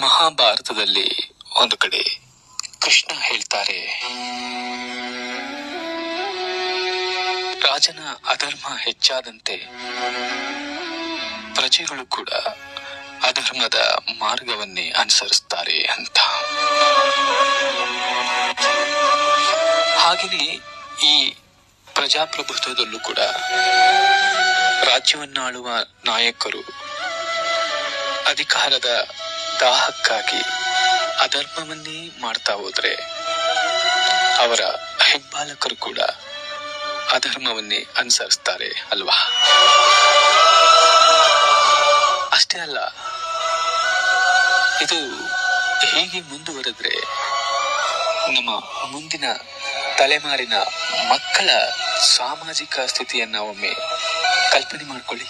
ಮಹಾಭಾರತದಲ್ಲಿ ಒಂದು ಕಡೆ ಕೃಷ್ಣ ಹೇಳ್ತಾರೆ. ರಾಜನ ಅಧರ್ಮ ಹೆಚ್ಚಾದಂತೆ ಪ್ರಜೆಗಳು ಕೂಡ ಅಧರ್ಮದ ಮಾರ್ಗವನ್ನೇ ಅನುಸರಿಸ್ತಾರೆ ಅಂತ. ಹಾಗೆಯೇ ಈ ಪ್ರಜಾಪ್ರಭುತ್ವದಲ್ಲೂ ಕೂಡ ರಾಜ್ಯವನ್ನಾಳುವ ನಾಯಕರು ಅಧಿಕಾರದ ದಾಹಕ್ಕಾಗಿ ಅಧರ್ಮವನ್ನೇ ಮಾಡ್ತಾ ಹೋದ್ರೆ ಅವರ ಹೆಬ್ಬಾಲಕರು ಕೂಡ ಅಧರ್ಮವನ್ನೇ ಅನುಸರಿಸ್ತಾರೆ ಅಲ್ವಾ? ಅಷ್ಟೇ ಅಲ್ಲ, ಇದು ಹೇಗೆ ಮುಂದುವರೆದ್ರೆ ನಮ್ಮ ಮುಂದಿನ ತಲೆಮಾರಿನ ಮಕ್ಕಳ ಸಾಮಾಜಿಕ ಸ್ಥಿತಿಯನ್ನ ಒಮ್ಮೆ ಕಲ್ಪನೆ ಮಾಡ್ಕೊಳ್ಳಿ.